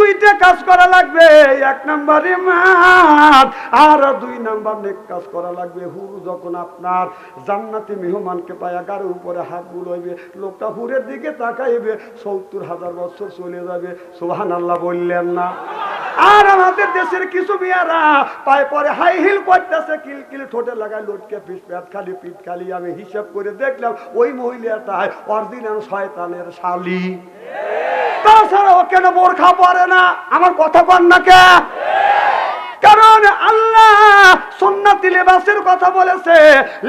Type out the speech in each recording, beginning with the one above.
দুইটা কাজ করা লাগবে, এক নম্বরে মাত আর দুই নাম্বার নেক কাজ করা লাগবে। হুর যখন আপনার জান্নাতি মেহমানকে পায়া গাড়ির উপরে হাত বুলাইবে, লোকটা হুরের দিকে তাকাইবে, সত্তর হাজার বছর চলে যাবে। সোহান আল্লাহ বললেন না। আর আমাদের দেশের কিছু মেয়েরা পায়ে পরে হাই হিল করতেছে, কিল কিল ঠোঁটে লাগায় লটকে পিঠ পেট খালি, পিঠ খালি। আমি হিসাব করে দেখলাম, ওই মহিলাটাই অরিজিনাল শয়তানের শালি। কেন বোরখা পরে না? আমার কথা কর না কে? কারণ আল্লাহ সুন্নাতি লেবাসের কথা বলেছে।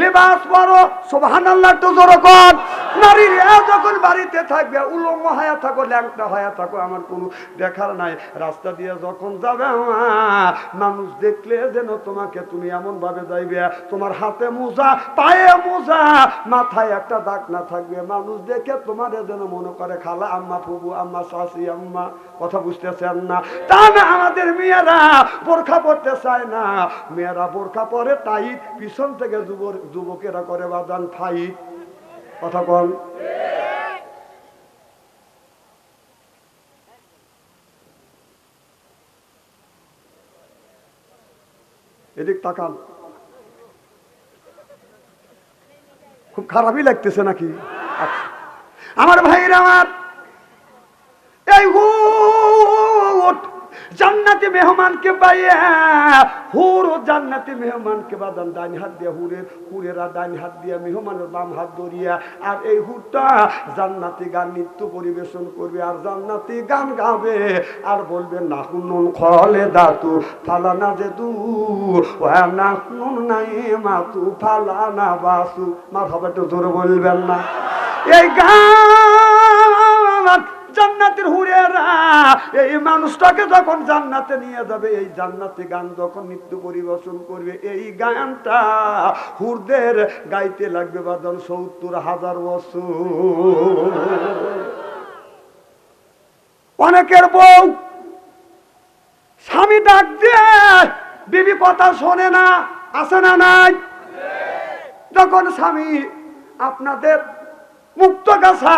লেবাস পরো সুবহান আল্লাহ তো জোর কর নারীর যখন বাড়িতে থাকবে, উলঙ্গ হয়ে থাকো, ল্যাংটা হয়ে থাকো, আমার কোনো দেখার নাই। রাস্তা দিয়ে যখন যাবে মানুষ দেখলে যেন তোমাকে তুমি এমন ভাবে যাইবে। তোমার হাতে মোজা, পায়ে মোজা, মাথায় একটা দাগ না থাকবে। মানুষ দেখে তোমার যেন মনে করে, খালা, আম্মা ফুবু আম্মা, শাশি, আম্মা, কথা বুঝতেছেন না। তা না, আমাদের মেয়েরা বোরখা পড়তে চায় না। মেয়েরা বোরখা পরে টাইট পিছন থেকে যুবকেরা করে বাদান ফাইট কথা বল এদিক তাকান। খুব খারাপই লাগতেছে নাকি? আচ্ছা। আমার ভাইরা আমার। এই জান্নাতি মেহমানকে পাইয়া হুর ও জান্নাতি মেহমানকে বাদান ডান হাত দিয়া হুরের হুরেরা ডান হাত দিয়া মেহমানের বাম হাত ধরিয়া, আর এই হুরটা জান্নাতি গান নৃত্য পরিবেশন করবে, আর জান্নাতি গান গাবে, আর বলবে না হুনুন খলে দাতু, ফালানা যে দু ও না হুনুন নাই মাতু ফালানা বাসু। মার হবে তো জোরে বলবেন না। এই গান জান্নাতের হুরেরা। এই মানুষটাকে যখন জান্নাতে নিয়ে যাবে, এই জান্নাতি গান যখন নৃত্য পরিবেশন করবে, এই গানটা হুরদের গাইতে লাগবে বাদন সত্তর হাজার বছর। অনেকের বউ স্বামী ডাক দিয়ে বিবি কথা শোনে না, আসে না নাই। যখন স্বামী আপনাদের মুক্ত গাছা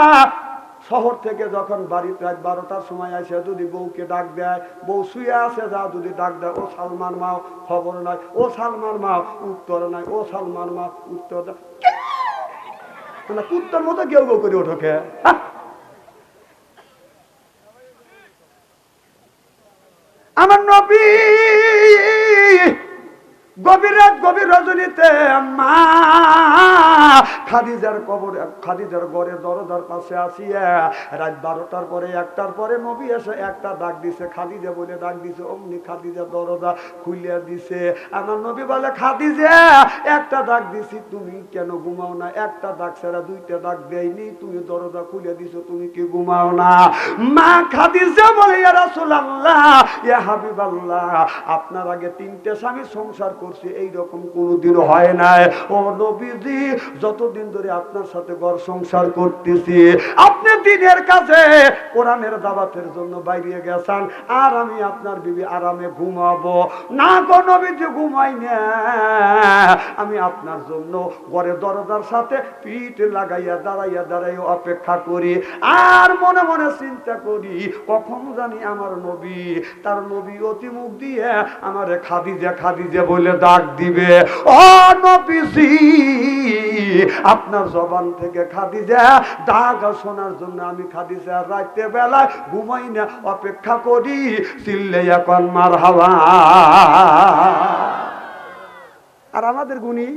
শহর থেকে যখন বাড়িতে রাত বারোটার সময় আসে, যদি বউকে ডাক দেয়, বউ শুয়ে আসে যা যদি ডাক দেয়, ও সালমান মাও, খবর নাই। ও সালমান মাও, উত্তর নাই। ও সালমান মা উত্তর মানে কুত্তর মতো কেউ কেউ করে ওঠকে আমার নবী গভীর রাত, গভীর রজনীতে খাদিজার কবর, খাদিজার ঘরে দরজার পাশে আসিয়া রাত বারোটার পরে, একটার পরে নবী এসে একটা ডাক দিছে, খাদিজা বলে ডাক দিছে, অমনি খাদিজা দরজা খুলিয়া দিছে। আমার নবী বলে, খাদিজা, একটা ডাক দিছি, তুমি কেন ঘুমাও না? একটা ডাক ছাড়া দুইটা ডাক দেয়নি, তুমি দরজা খুলে দিছো, তুমি কি ঘুমাও না? মা খাদিজা বলে, ইয়া রাসূলুল্লাহ, ইয়া হাবিবাল্লাহ, আপনার আগে তিনটে স্বামী সংসার করছে এই রকম কোনোদিন হয় নাই। ও নবীজি, যতদিন ধরে আপনার সাথে ঘর সংসার করতেছি, আপনি দিনের কাছে কোরআনের দাবাতের জন্য বাইরে গেছেন, আর আমি আপনার বিবি আরামে ঘুমাবো। না গো নবীজি, ঘুমাই না। আমি আপনার জন্য ঘরে দরজার সাথে পিঠ লাগাইয়া দাঁড়াইয়া দাঁড়াইয়া অপেক্ষা করি, আর মনে মনে চিন্তা করি, কখন জানি আমার নবী, তার নবী অতি মুখ দিয়ে আমার খাদিজা খাদিজা বলে ডাক দিবে আপনার জবান থেকে খাদিজা, ডাক শোনার জন্য আমি খাদিজা রাতে বেলায় ঘুমাই না, অপেক্ষা করি, চিল্লে এখন মার হাওয়া আর আমাদের গুণী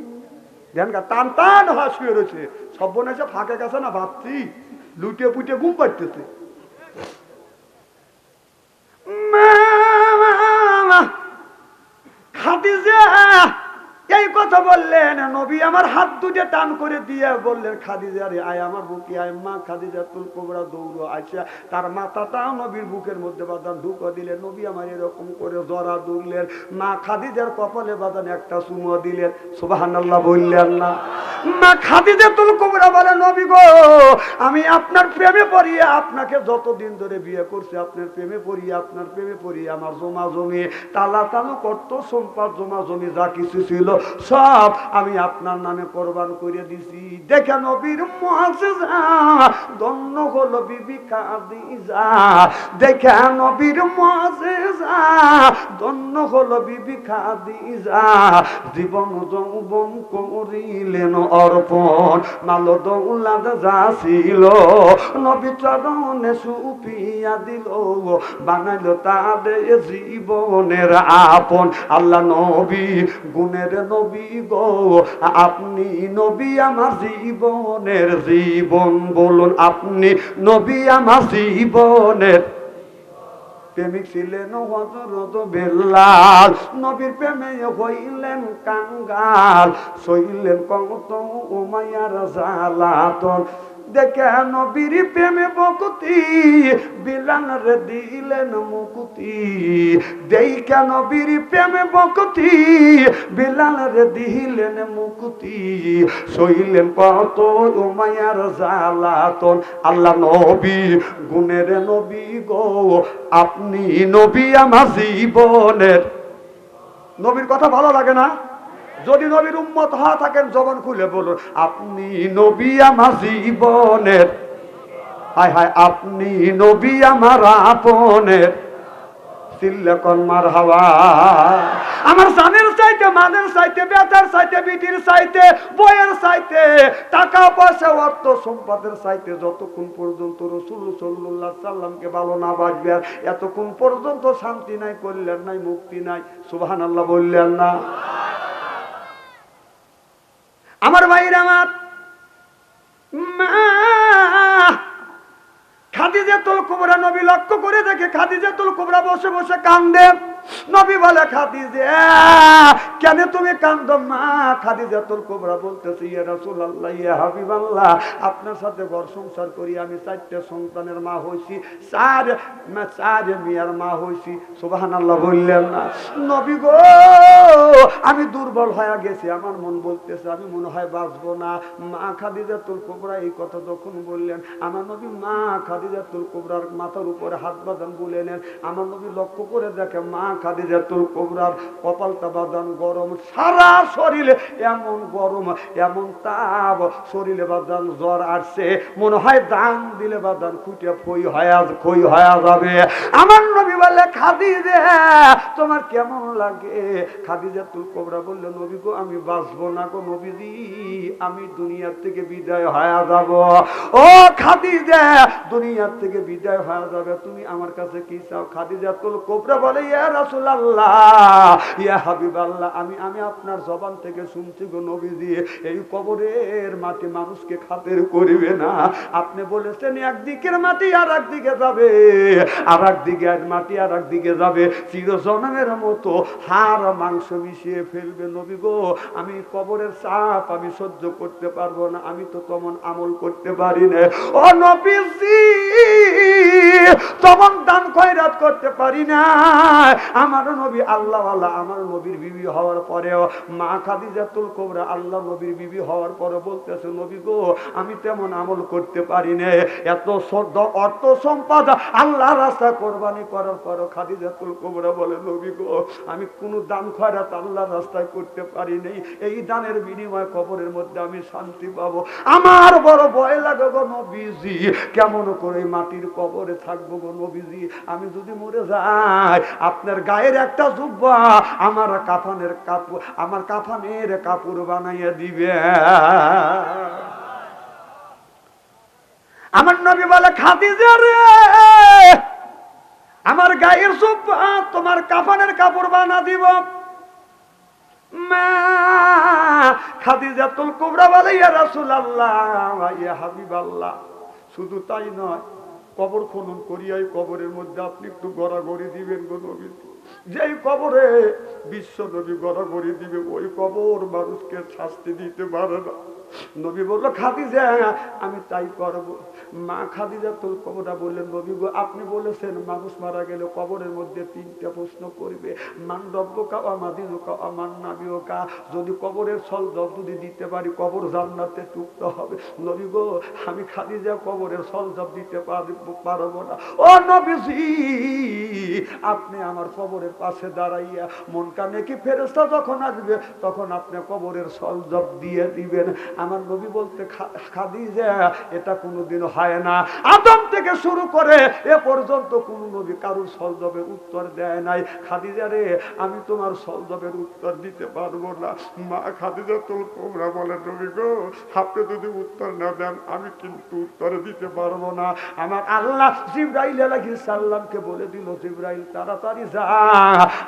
টান টান হওয়া শুয়ে রয়েছে সব বোন এসে ফাঁকে গেছে না ভাবছি লুটে পুটে ঘুম পাড়তেছে খাদিজা এই কথা বললেন, নবী আমার হাত দুটে টান করে দিয়ে বললেন, খাদিজা রে, আয় আমার বুকে, আয় মা খাদিজা তুল কোবরা দৌড়ো আচ্ছা তার মাথাটাও নবীর বুকের মধ্যে বাদান ঢুকো দিলেন নবী আমার এরকম করে জরা দুললেন, মা খাদিজার কপালে বাদান একটা সুমো দিলেন সুবাহান্লাহ বললেন না। মা খাদিজা তুল কোবরা বলে, নবী গো, আমি আপনার প্রেমে পড়িয়ে আপনাকে যতদিন ধরে বিয়ে করছি, আপনার প্রেমে পড়িয়ে, আপনার প্রেমে পড়িয়ে, আমার জমা জমি, তালা তালু করতো, সম্পদ জমা জমি যা কিছু ছিল, সব সব আমি আপনার নামে কোরবান করে দিছি। দেখে নবীর মুআজিজা দন্য হলো বিবি দেখে নবীর মুআজিজা দন্য হলো বিবি জীবন যৌবন করিলেন অর্পণ মাল দৌলাদ যা ছিল, নবী চরণে সুপিয়া দিল, বানাইল তাদের জীবনের আপন। আল্লাহ নবী, গুণের নবী গো, আপনি নবী আমার জীবনের জীবন বলুন, আপনি নবী আমার জীবনের প্রেমিক ছিলেন হজরত বেল্লাল, নবীর প্রেমে হইলেন কাঙ্গাল, সইলেন কত মায়ার জালাতন দেখে নবীর প্রেমে বকুতি বিলান রে দিলেন মুকুতি। দেখে নবীর প্রেমে বকুতি বিলান রে দিলেন মুকুতি। সইলেন কত উমাইয়ার জালাতন আল্লাহ নবী, গুণের নবী গো, আপনি নবী আমার জীবনের। নবীর কথা ভালো লাগে না? যদি নবীর উম্মত হওয়া থাকেন জবান খুলে বলুন, আপনি নবী আমার জীবনের হায় হায়, আপনি নবী আমার আপনের আমার চাইতে বেতার চাইতে, বিটির চাইতে, বইয়ের চাইতে, টাকা, পয়সা, অর্থ, সম্পদের যতক্ষণ পর্যন্ত রসুল সাল্লামকে ভালো না আর এতক্ষণ পর্যন্ত শান্তি নাই করলেন নাই, মুক্তি নাই। সুবাহান আল্লাহ বললেন না। আমার ভাইরা আমার। মা! খাদিজাতুল কুবরা নবী লক্ষ্য করে দেখে খাদিজাতুল কুবরা বসে বসে কান্দে। নবী বলে খাদিজে কেন তুমি কান্দ? মা খাদিজাতুল কুবরা বলতেছে হাবিবাল্লাহ, আপনার সাথে ঘর সংসার করি, আমি চারটে সন্তানের মা হইছি, চার চার মিয়ার মা হইছি। সুবহানাল্লাহ বললেন না। নবী গো, আমি দুর্বল হয়ে গেছি, আমার মন বলতেছে, আমি মনে হয় বাঁচবো না। মা খাদিজাতুল কুবরা এই কথা যখন বললেন, আমার নবী, মা খাদিজাতুল কুবরার মাথার উপরে হাত বাঁধান বলে নেন। আমার নবী লক্ষ্য করে দেখে, মা কপালটা বাঁধান গরম, সারা শরীরে এমন গরম, এমন তাপ, শরীরে বাঁধান জ্বর আসছে, মনে হয় দান দিলে বাঁধান খুঁটে খই হয়া যাবে। আমার নবী বলে তোমার কেমন লাগে? খাদিজাতুল কুবরা বললে, নবী গো, আমি বাঁচবো না গো নবীজি, আমি দুনিয়ার থেকে বিদায় হয়ে যাব। ও খাদিজা, দুনিয়ার থেকে বিদায় হয়ে যাবে, তুমি আমার কাছে কি চাও? খাদিজাতুল কুবরা বলে, ইয়া আমি আমি আপনার জবান থেকে শুনছি গো নবীজি, এই কবরের মাটি মানুষকে খাতের করিবে না। আপনি বলেছেন একদিকের মাটি আর একদিকে যাবে, আর একদিকে মাটি আর একদিকে যাবে। চিরজনমের মতো মাংস মিশিয়ে ফেলবে নবী গো। আমি কবরের চাপ আমি সহ্য করতে পারব না, আমি তো তেমন আমল করতে পারি না। ও নবীজি, তেমন দান খয়রাত করতে পারি না। আমার নবী, আল্লাহ আল্লাহ আমার নবীর বিবি হওয়ার পরেও, মা খাদিজাতুল কোবরা আল্লাহ নবীর বিবি হওয়ার পরে বলতেছে, নবী গো, আমি তেমন আমল করতে পারি না। এত সদ্য অর্থ সম্পদ আল্লাহ রাস্তা কোরবানি করার পর খাদিজাতুল কোবরা বলে, নবী গো, আমি কোনো দান খয়রাত আল্লাহ রাস্তায় করতে পারি নাই। এই দানের বিনিময়ে কবরের মধ্যে আমি শান্তি পাবো। আমার বড় ভয় লাগে গো নবীজি। কেমন করে মাটির কবরে থাকব গো নবীজি? আমি যদি মরে যাই, আপনার গায়ের একটা জুব্বা আমার কাফানের কাপড় আমার কাফানের কাপড় বানাইয়া দিবে। আমার নবী বলে, খাদিজা রে, আমার গায়ের জুব্বা তোমার কাফানের কাপড় বানা দিব। মা, খাদিজাতুল কুবরা বলে, ইয়া রাসূলুল্লাহ, ইয়া হাবিবাল্লাহ। শুধু তাই নয় কবর খনন করিয়াই কবরের মধ্যে আপনি একটু গড়াগড়ি দিবেন গো নবী। যেই কবরে বিশ্ব নবী গড়াগড়ি দিবে, ওই কবর মানুষকে শাস্তি দিতে পারে না। নবী বলল খাদি যে আমি তাই করব। মা খাদিজা তোর কবরটা বললেন, নবী গো, আপনি বলেছেন মানুষ মারা গেলে কবরের মধ্যে তিনটা প্রশ্ন করবে। মান্ডব্য কা আমাদিন কা আমার নাবিও কা যদি কবরের সল জব যদি দিতে পারি, কবর জান্নাতে টুকতে হবে। নবী গো, আমি খাদিজা কবরের সল জব দিতে পারব না। ও নবীজি, আপনি আমার কবরের পাশে দাঁড়াইয়া মন কানে কি ফেরেস্তা যখন আসবে, তখন আপনি কবরের সলজব দিয়ে দিবেন। আমার নবী বলতে খাদি যে এটা কোনোদিন হয় না। আদম থেকে শুরু করে এ পর্যন্ত কোন নবী কারুর সলজবের উত্তর দেয় নাই। খাদিজা রে, আমি তোমার সলজবের উত্তর দিতে পারব না। মা খাদিজা তো তোমরা বলে, নবী গো, আপনি যদি উত্তর না দেন, আমি কিন্তু উত্তর দিতে পারব না। আমার আল্লাহ জিব্রাইল আলাইহিস সালামকে বলে দিল, জিব্রাইল, তাড়াতাড়ি যা।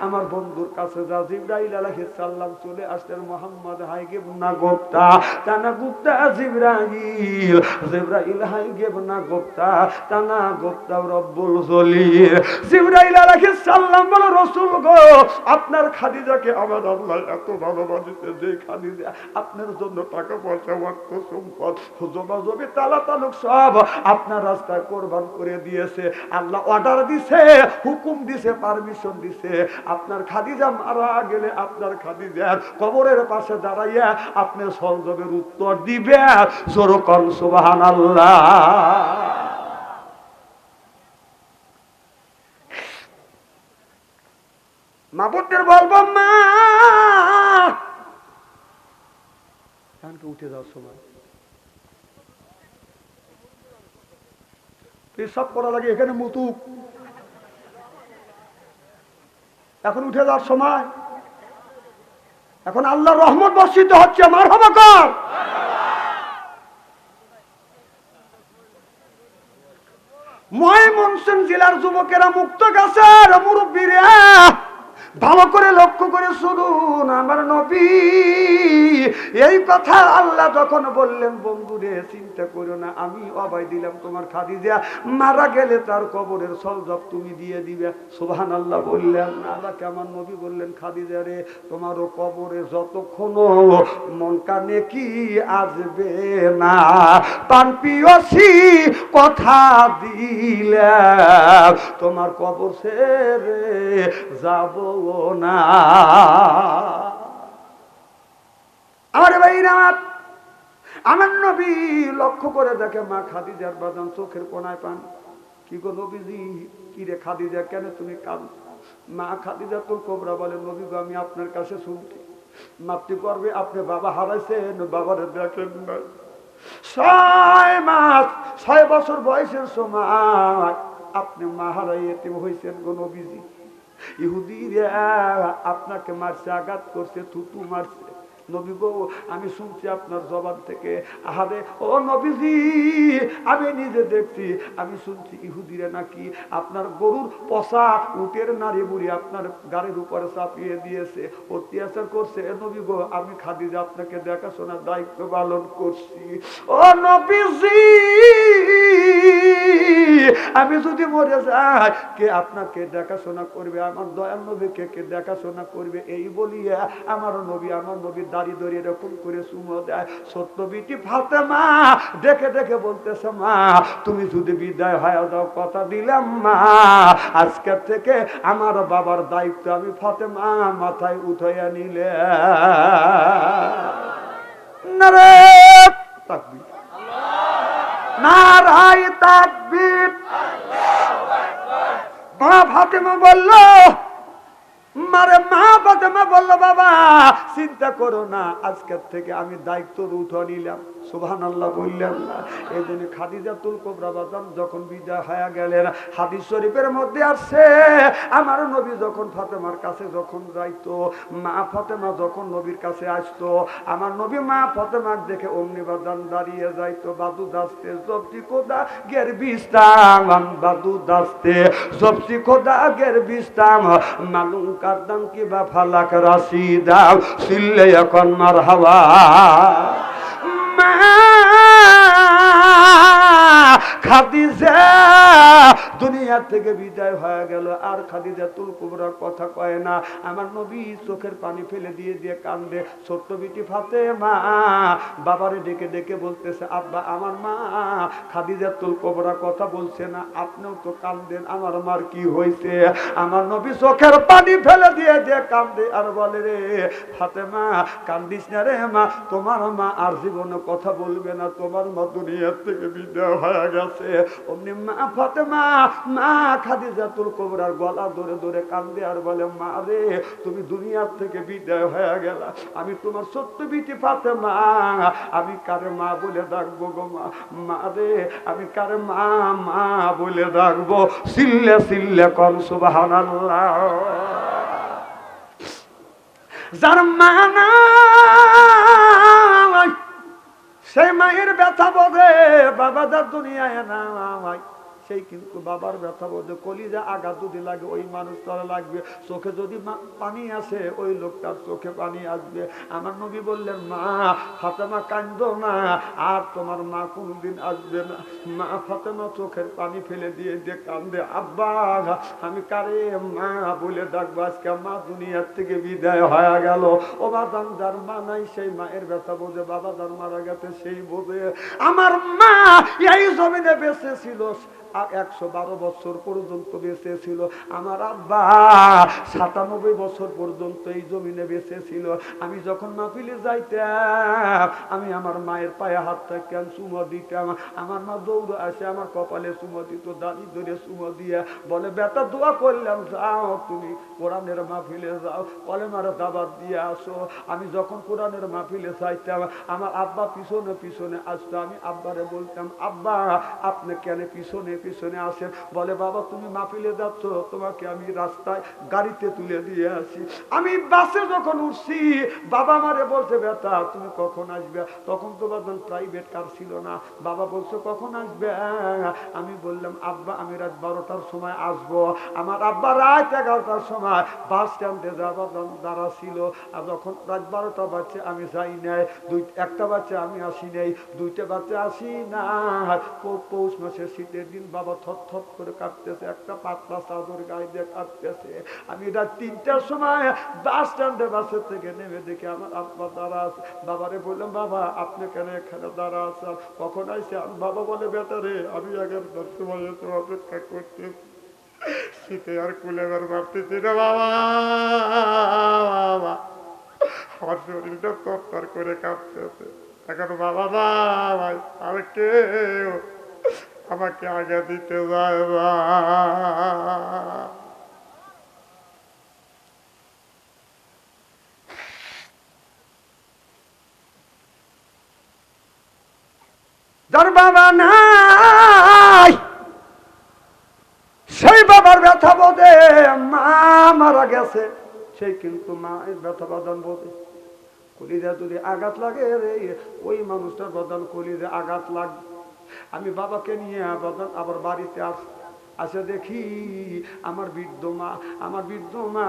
আমার বন্ধুর কাছে যা। জিব্রাইল আলাইহিস সালাম চলে আসলেন মোহাম্মদ হাইগে না গুপ্তা তানা গুপ্তা জিব্রাইল। জিব্রাইল হাইগে না গুপ্তা তানা গুপ্তা, রব্বুল জলিল। জিব্রাইল আলাইহিস সালাম বলে রাসূল গো, আপনার খাদিজাকে আমার আল্লাহ এত ভালোবাসিতে যে খাদিজা আপনার জন্য টাকা পয়সা, অর্থ, সম্পদ জমা জমি তালা তালুক সব আপনার রাস্তায় কোরবান করে দিয়েছে। আল্লাহ অর্ডার দিছে, হুকুম দিছে পারমিশন দিছে। আপনার খাদিজা মারা গেলে আপনার খাদিজার কবরের পাশে দাঁড়াইয়া আপনি সলজবের উত্তর দিবে। জোর কর সুবাহান মা! কানকে উঠে যাওয়ার সময়। পেশাব করা লাগে এখানে মুতুক। এখন উঠে যাওয়ার সময়। এখন আল্লাহ রহমত বর্ষিত হচ্ছে আমার হবে ময়মনসিং জেলার যুবকেরা মুক্ত গাছের মুরব্বীরা ভালো করে লক্ষ্য করে শুনুন আমার নবী। এই কথা আল্লাহ যখন বললেন, বন্ধুরে, চিন্তা করো না, আমি অবাই দিলাম তোমার খাদিজা। মারা গেলে তার কবরের সলজব তুমি দিয়ে দিবে। সুবহান আল্লাহ বললেন। আল্লাহ কেমন নবী বললেন, খাদিজা রে, তোমারও কবরে যতক্ষণ মন কানে কি আসবে না। পান পিয়সি কথা দিলে তোমার কবর সেরে যাব না। আমার নবী লক্ষ্য করে দেখে, মা বাদাম চোখের কোনায় পান। কি গো নবীজি, কি রে কেন তুমি কান মা খাদিজা তো কোবরা বলে, নবী গো, আমি আপনার কাছে শুনছি। মাতৃ করবে, আপনি বাবা হারাইছেন, বাবারে দেখেন না। ছয় মাস, ছয় বছর বয়সের সময় আপনি মা হারাই হয়েছেন গো নবীজি। ইহুদিরা আপনাকে মারছে আঘাত করছে থুতু মারছে। নবী আমি শুনছি আপনার জবান থেকে। আহারে, ও নবীজি, আমি নিজে দেখছি, আমি শুনছি নাকি আপনার গরুর উটের নারী বুড়ি আপনার গাড়ির উপরে চাপিয়ে দিয়েছে, অত্যাচার করছে। এ নবী গো, আমি আপনাকে দেখাশোনার দায়িত্ব পালন করছি। ও নবীজি, আমি যদি মরে যাই, কে আপনাকে দেখাশোনা করবে? আমার দয়াল নবীকে কে দেখাশোনা করবে? এই বলিয়া আমার নবী আমার নবী দাড়ি ধরে এরকম করে সুমো দেয়। সত্য বিটি ফাতেমা দেখে দেখে বলতেছে, মা, তুমি যদি বিদায় হয়ে দাও কথা দিলাম, মা। আজকের থেকে আমার বাবার দায়িত্ব আমি ফাতেমা মাথায় উঠাইয়া নিলে। মা বলল মা যখন হয়ে গেলেন, হাদিস শরীফের মধ্যে আসছে আমার নবী যখন ফাতেমার কাছে যখন যাইতো, মা ফাতেমা যখন নবীর কাছে আসতো, আমার নবী মা ফাতেমার দেখে অমনি দাঁড়িয়ে যাইতো, বাদু দাসতে সবজি কোদা গের বিস্তাম বাদু দাসতে সবজি কোদা গের বিস্তাম মালুম কারদাম কি বা ফালাক রাশি? দাও সিল্লে এখন হাওয়া। খাদিজা, দুনিয়া থেকে বিদায় হয়ে গেল। আর খাদিজা তুল কুবরার কথা কয় না। আমার নবী চোখের পানি ফেলে দিয়ে দিয়ে কান্দে, ছোট্ট বিটি ফাতে মা বাবারে ডেকে ডেকে বলতেছে, আব্বা, আমার মা খাদিজা তুল কুবরা কথা বলছে না, আপনিও তো কান্দেন, আমার মার কি হয়েছে? আমার নবী চোখের পানি ফেলে দিয়ে দিয়ে কান্দে, আর বলে, রে ফাতেমা, কান্দিস না রে মা, তোমার মা আর জীবনে কথা বলবে না, তোমার মা দুনিয়ার থেকে বিদায় হয়ে গেছে। অমনি মা ফাতেমা মা খাদিজাতুল কোবরার গলা ধরে ধরে কান্দে আর বলে মা রে তুমি দুনিয়ার থেকে বিদায় হয়ে গেল। আমি তোমার সত্য বিটি ফাতেমা। আমি কারে মা বলে ডাকবো গো মা? মা রে আমি কারে মা মা বলে ডাকবো। সিল্লে সিল্লে কর সুবহানাল্লাহ। যার মা নাই, সেই মায়ের ব্যথা বোধে বাবা দার দুনিয়ায় নাই সেই কিন্তু বাবার ব্যথা বোধে কলিজা আঘাত যদি লাগে, ওই মানুষটার লাগবে। চোখে যদি পানি আসে, ওই লোকটার চোখে পানি আসবে। আমার নবী বললেন, মা, ফাতেমা কান্দ না, আর তোমার মা কোনদিন আসবে না। মা ফাতেমা চোখের পানি ফেলে দিয়ে দিয়ে কান্দে আব্বা, আমি কারে মা বলে ডাকবো? আজকে মা দুনিয়ার থেকে বিদায় হয়ে গেল। ও বাদাম যার মা নাই, সেই মায়ের ব্যথা বোঝে বাবা যার মারা গেছে, সেই বোঝে আমার মা এই জমিনে বেঁচে ছিল। একশো বারো বছর পর্যন্ত বেঁচে ছিল। আমার আব্বা সাতানব্বই বছর পর্যন্ত এই জমিনে বেঁচে ছিল। আমি যখন মাহফিলে যাইতাম, আমি আমার মায়ের পায়ে হাত থাকতাম চুমো দিতাম। আমার মা দৌড়ে আসে, আমার কপালে চুমো দিত দাদি ধরে চুমো দিয়ে বলে, বেটা, দোয়া করলাম, যাও তুমি কোরআনের মাহফিলে যাও বলে মারা দাবার দিয়ে আসো। আমি যখন কোরআনের মাহফিলে যাইতাম, আমার আব্বা পিছনে পিছনে আসতো। আমি আব্বারে বলতাম, আব্বা, আপনি কেন পিছনে পিছনে আসেন বলে, বাবা, তুমি মাহফিলে যাচ্ছ, তোমাকে আমি রাস্তায় গাড়িতে তুলে দিয়ে আসি। আমি বাসে যখন উঠছি, বাবা আমারে বলছে, বেটা, তুমি কখন আসবে? তখন তো বাদন প্রাইভেট কার ছিল না। বাবা বলছে, কখন আসবে? আমি বললাম, আব্বা, আমি রাত বারোটার সময় আসব। আমার আব্বা রাত এগারোটার সময় বাস স্ট্যান্ডে যাবা দাঁড়া ছিল। আর যখন রাত বারোটা বাচ্চা আমি যাই নাই। দুই, একটা বাচ্চা আমি আসি নাই। দুইটা বাচ্চা আসি না পৌষ মাসের শীতের দিন বাবা থর থর করে কাঁপতেছে একটা পাতলা চাদর গায়ে দিয়ে কাঁপতেছে আমি রাত তিনটার সময় বাস স্ট্যান্ডে বাসের থেকে নেমে দেখে আমার আব্বা দাঁড়া আছে। বাবারে বললাম, বাবা, আপনি কেন এখানে দাঁড়া আছেন? কখন আইসে বাবা বলে বেটারে আমি সময় এসে অপেক্ষা করতে শীতে আর কুলেবার ভাবতেছি না, বাবা বাবা। আমার শরীরটা তত্তর করে কাঁপতেছে। এখন বাবা, ভাই, আর কেউ আমাকে আগে দিতে যার বাবা নাই, সেই বাবার ব্যথা বোধে মা মারা গেছে। সেই কিন্তু মা ব্যথা বাদন বোধে। কলিজা যদি আঘাত লাগে রে, ওই মানুষটার বদন কলিজা আঘাত লাগবে। আমি বাবাকে নিয়ে আবার বাড়িতে আস আসে দেখি আমার বৃদ্ধ মা আমার বৃদ্ধ মা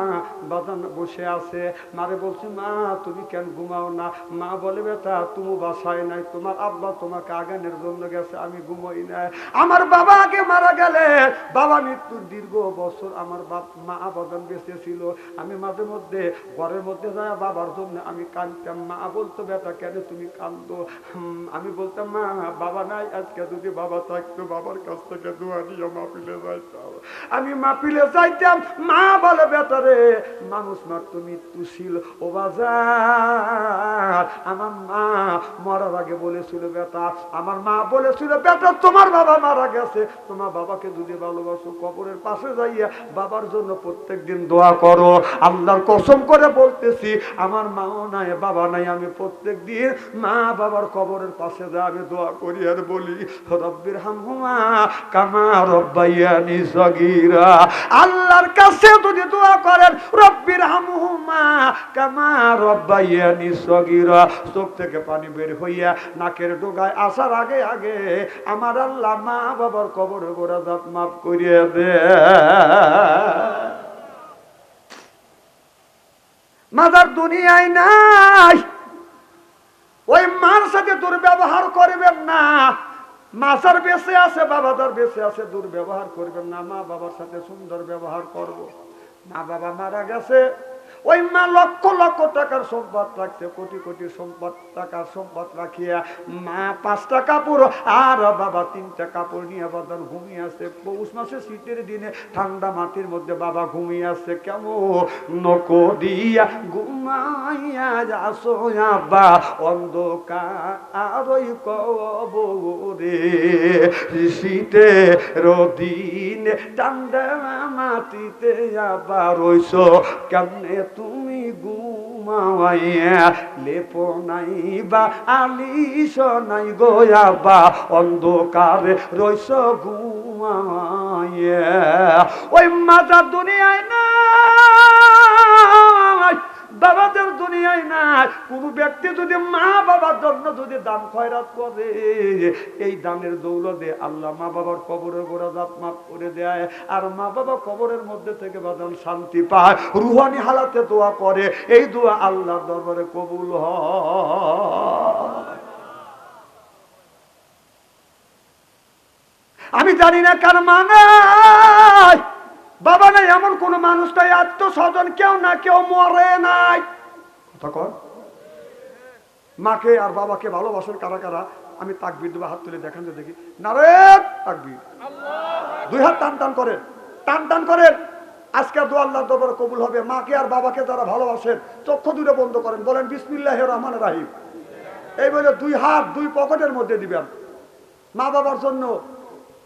বাদান বসে আছে। মারে বলছে, মা, তুমি কেন ঘুমাও না? মা বলে, বেটা, তুমি বাসায় নাই। তোমার আব্বা তোমাকে আগানের জন্য গেছে, আমি ঘুমোই নাই। আমার বাবা আগে মারা গেলে, বাবা মৃত্যুর দীর্ঘ বছর আমার বাপ মা বাদান বেঁচে ছিল। আমি মাঝে মধ্যে ঘরের মধ্যে যায় বাবার জন্য আমি কাঁদতাম। মা বলতো, বেটা, কেন তুমি কান্দো আমি বলতাম, মা, বাবা নাই। আজকে যদি বাবা থাকতো, বাবার কাছ থেকে দোয়া নিয়ে মাপিলে আমি মাপিলে যাইতাম, মা বলে, বেটারে, মানুষ মাত্র মৃত্যুশীল ও বাজার। আমার মা মরার আগে বলেছিল, বেটা, আমার মা বলেছিল, বেটা, তোমার বাবা মারা গেছে। তোমার বাবাকে যদি ভালোবাসো, কবরের পাশে যাইয়া বাবার জন্য প্রত্যেক দিন দোয়া করো। আল্লাহর কসম করে বলতেছি, আমার মাও নাই, বাবা নাই, আমি প্রত্যেক দিন মা বাবার কবরের পাশে যা আমি দোয়া করি আর বলি রব্বির হামহুমা, কামা আল্লাহর কাছে যদি দোয়া করেন, রব্বির হামহুমা কামা রব্বাইয়ানি সগীরা। চোখ থেকে পানি বের হইয়া নাকের ডোগায় আসার আগে আগে আমার আল্লাহ মা বাবার কবরে গোড়া দাঁত মাফ করিয়ে দে মাদার দুনিয়ায় নাই। ওই মার সাথে দুর্ব্যবহার করবেন না। মাসার বেঁচে আছে, বাবাদার বেঁচে আছে, দুর্ব্যবহার করবেন না মা বাবার সাথে সুন্দর ব্যবহার করব। মা বাবা মারা গেছে ওই মা লক্ষ লক্ষ টাকার সম্পদ রাখছে কোটি কোটি সম্পদ, টাকার সম্পদ রাখিয়া। মা পাঁচটা কাপড় আর বাবা তিনটা কাপড় নিয়ে বাদান ঘুমিয়ে আসছে পৌষ মাসে শীতের দিনে ঠান্ডা মাটির মধ্যে বাবা ঘুমিয়ে আসছে কেমন নকো দিয়া ঘুমাইয়া যাসো বা অন্ধকার কবরে। শীতে রদিনে ঠান্ডা মাটিতে আবার রইছ, কেমনে তুমি ঘুমাওয়াইয়া লেপ নাই বা আলিস নাই গোয়া বা অন্ধকারে রইস ঘুমাওয়াইয়া। ওই মাজার দুনিয়ায় না বাবাদের দুনিয়ায় না কোন ব্যক্তি যদি মা বাবার জন্য যদি দান খয়রাত করে, এই দানের দৌলতে আল্লাহ মা বাবার কবরের গোড়া জাত মাফ করে দেয়। আর মা বাবা কবরের মধ্যে থেকে বাদান শান্তি পায়, রুহানি হালাতে দোয়া করে, এই দোয়া আল্লাহর দরবারে কবুল হয়। আমি জানি না কার মানে বাবা নাই, এমন কোন মানুষ নাই, আত্মস্বজন, কেউ না, কেউ মরে নাই। মাকে আর বাবাকে ভালোবাসেন কারা কারা? আমি তাকবির দেবো, হাত তুলে দেখান দেখি। নারে তাকবির। দুই হাত টান টান করেন, টান টান করেন। আজকের দোয়া আল্লাহর দরবারে কবুল হবে। মাকে আর বাবাকে যারা ভালোবাসেন, চক্ষু দূরে বন্ধ করেন, বলেন বিসমিল্লাহ রহমান রাহিম। এই বলে দুই হাত দুই পকেটের মধ্যে দিবেন। মা বাবার জন্য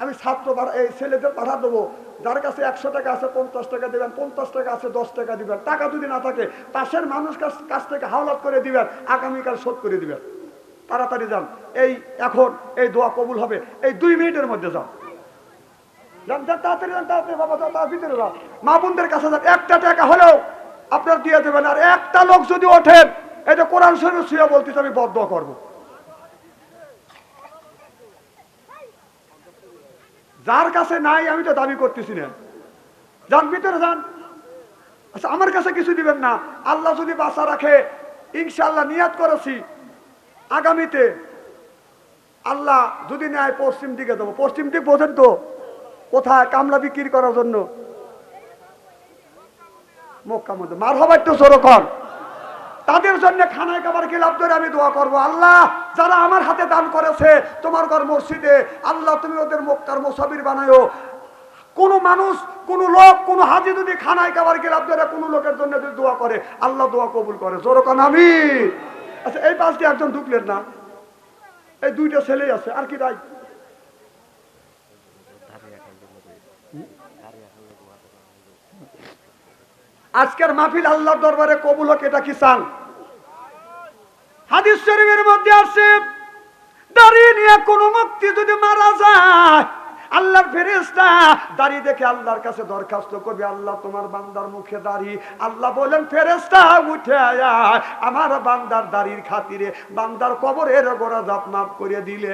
আমি ছাত্র এই ছেলেদের পাঠা দেবো। যার কাছে একশো টাকা আছে, পঞ্চাশ টাকা দিবেন, পঞ্চাশ টাকা আছে, দশ টাকা দিবেন। টাকা যদি না থাকে, পাশের মানুষ কাছ থেকে হাওলাত করে দিবেন, আগামীকাল শোধ করে দিবেন। তাড়াতাড়ি যান। এই, এখন এই দোয়া কবুল হবে। এই দুই মিনিটের মধ্যে যান যান, তাড়াতাড়ি মা বোনদের কাছে যান। একটা হলেও আপনার দিয়ে দেবেন। আর একটা লোক যদি ওঠেন যে কোরআন শরীফ শুয়ে বলতেছে, আমি বদ্ধ করব। যার কাছে নাই, আমি তো দাবি করতেছি না। যান, ভিতরে যান। আচ্ছা আমার কাছে কিছু দিবেন না। আল্লাহ যদি বাসা রাখে ইনশাল্লাহ নিয়াত করেছি। আগামীতে আল্লাহ যদি নেয়, পশ্চিম দিকে দেবো পশ্চিম দিক বোঝেন তো, কোথায় কামলা বিক্রি করার জন্য। মক্কা মধ্যে মার হবার তো সরকম তাদের জন্য খানায় খাবার গিলাপ ধরে আমি দোয়া করব। আল্লাহ, যারা আমার হাতে দান করেছে, তোমার ঘর মসজিদে, আল্লাহ তুমি ওদের মক্কার মোসাবির বানায়ো। কোন মানুষ, কোন লোক, কোন হাজি যদি খানায় খাবার গিলাপ ধরে কোনো লোকের জন্য যদি দোয়া করে, আল্লাহ দোয়া কবুল করে। জোরকান আমি আচ্ছা এই পাশে একজন ঢুকলেন না? এই দুইটা ছেলেই আছে, আর কি রাই আজকের মাহফিল আল্লাহর দরবারে কবুল হোক, এটা কি চান? হাদিস শরীফের মধ্যে আছে দাঁড়িয়ে নিয়ে কোন মুক্তি যদি মারা যায়, আল্লাহর ফেরেস্তা দাঁড়িয়ে দেখে আল্লাহর কাছে দরখাস্ত করবে, আল্লাহ তোমার বান্দার মুখে দাঁড়িয়ে আল্লাহ বলেন ফেরেস্তা উঠে আয়। আমার বান্দার দাড়ির খাতিরে বান্দার কবরের গোড়া জাপ মাপ করে দিলে।